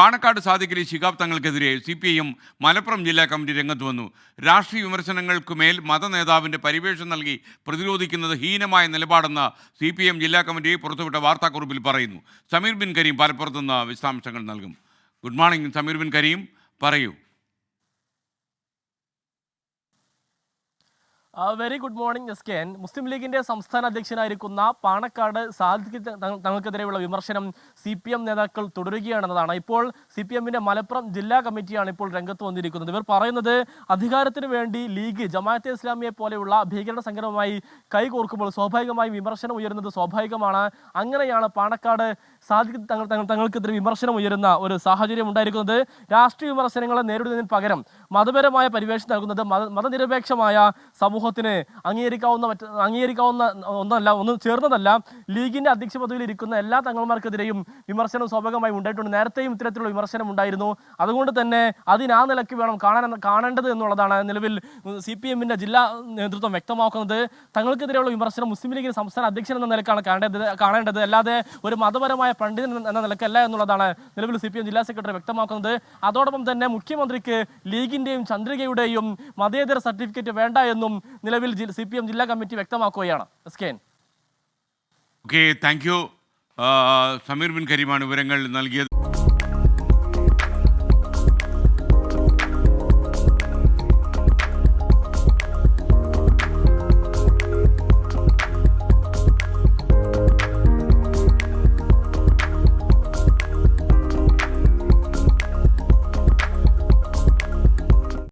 Panakkad Sadiqali Shihab തങ്ങൾക്കെതിരെ C P I M Malappuram ജില്ലാ committee രംഗത്ത് വന്നു. രാഷ്ട്രീയ വിമർശനങ്ങൾക്കുമേൽ മതനേതാവിന്റെ പരിവേഷം നൽകി പ്രതിരോധിക്കുന്നത് ഹീനമായ നിലപാടെന്ന് സി പി എം ജില്ലാ കമ്മിറ്റി പുറത്തുവിട്ട വാർത്താക്കുറിപ്പിൽ പറയുന്നു. സമീർ ബിൻ കരീം പലപ്പുറത്തുനിന്ന് വിശദാംശങ്ങൾ നൽകും. Good morning Sameer Bin Kareem. പറയൂ. Very good morning S K N Muslim ലീഗിന്റെ സംസ്ഥാന അധ്യക്ഷനായിരിക്കുന്ന പാണക്കാട് സാദിഖ് തങ്ങൾ- തങ്ങൾക്കെതിരെയുള്ള വിമർശനം സി പി എം നേതാക്കൾ തുടരുകയാണെന്നതാണ്. ഇപ്പോൾ സി പി എമ്മിന്റെ മലപ്പുറം ജില്ലാ കമ്മിറ്റിയാണ് ഇപ്പോൾ രംഗത്ത് വന്നിരിക്കുന്നത്. ഇവർ പറയുന്നത് അധികാരത്തിന് വേണ്ടി ലീഗ് ജമാഅത്തെ ഇസ്ലാമിയെ പോലെയുള്ള ഭീകര സംഘടനയുമായി കൈകോർക്കുമ്പോൾ സ്വാഭാവികമായി വിമർശനം ഉയരുന്നത് സ്വാഭാവികമാണ്. അങ്ങനെയാണ് പാണക്കാട് സാദിഖ് തങ്ങൾ തങ്ങൾ തങ്ങൾക്കെതിരെ വിമർശനം ഉയരുന്ന ഒരു സാഹചര്യം ഉണ്ടായിരിക്കുന്നത്. രാഷ്ട്രീയ വിമർശനങ്ങളെ നേരിടുന്നതിന് പകരം മതപരമായ പരിവേഷം നൽകുന്നത് മത മതനിരപേക്ഷമായ സമൂഹത്തിന് അംഗീകരിക്കാവുന്ന മറ്റ് അംഗീകരിക്കാവുന്ന ഒന്നല്ല ഒന്നും ചേർന്നതല്ല ലീഗിന്റെ അധ്യക്ഷ പദവിയിൽ ഇരിക്കുന്ന എല്ലാ തങ്ങൾമാർക്കെതിരെയും വിമർശനം സ്വാഭാവികമായി ഉണ്ടായിട്ടുണ്ട്. നേരത്തെയും ഇത്തരത്തിലുള്ള വിമർശനം ഉണ്ടായിരുന്നു. അതുകൊണ്ട് തന്നെ അതിനാ നിലയ്ക്ക് വേണം കാണാൻ കാണേണ്ടത് എന്നുള്ളതാണ് നിലവിൽ സി പി എമ്മിന്റെ ജില്ലാ നേതൃത്വം വ്യക്തമാക്കുന്നത്. തങ്ങൾക്കെതിരെയുള്ള വിമർശനം മുസ്ലിം ലീഗിന് സംസ്ഥാന അധ്യക്ഷൻ എന്ന നിലക്കാണ് കാണേണ്ടത് കാണേണ്ടത്. അല്ലാതെ ഒരു മതപരമായ പണ്ഡിതൻ എന്ന നിലക്കല്ല എന്നുള്ളതാണ് നിലവിൽ സി ജില്ലാ സെക്രട്ടറി വ്യക്തമാക്കുന്നത്. അതോടൊപ്പം തന്നെ മുഖ്യമന്ത്രിക്ക് ലീഗിന്റെയും ചന്ദ്രികയുടെയും മതേതര സർട്ടിഫിക്കറ്റ് വേണ്ട എന്നും നിലവിൽ സി പി എം ജില്ലാ കമ്മിറ്റി വ്യക്തമാക്കുകയാണ്. Yes okay okay thank you Sameer Bin കരീമാണ് വിവരങ്ങൾ നൽകിയത്.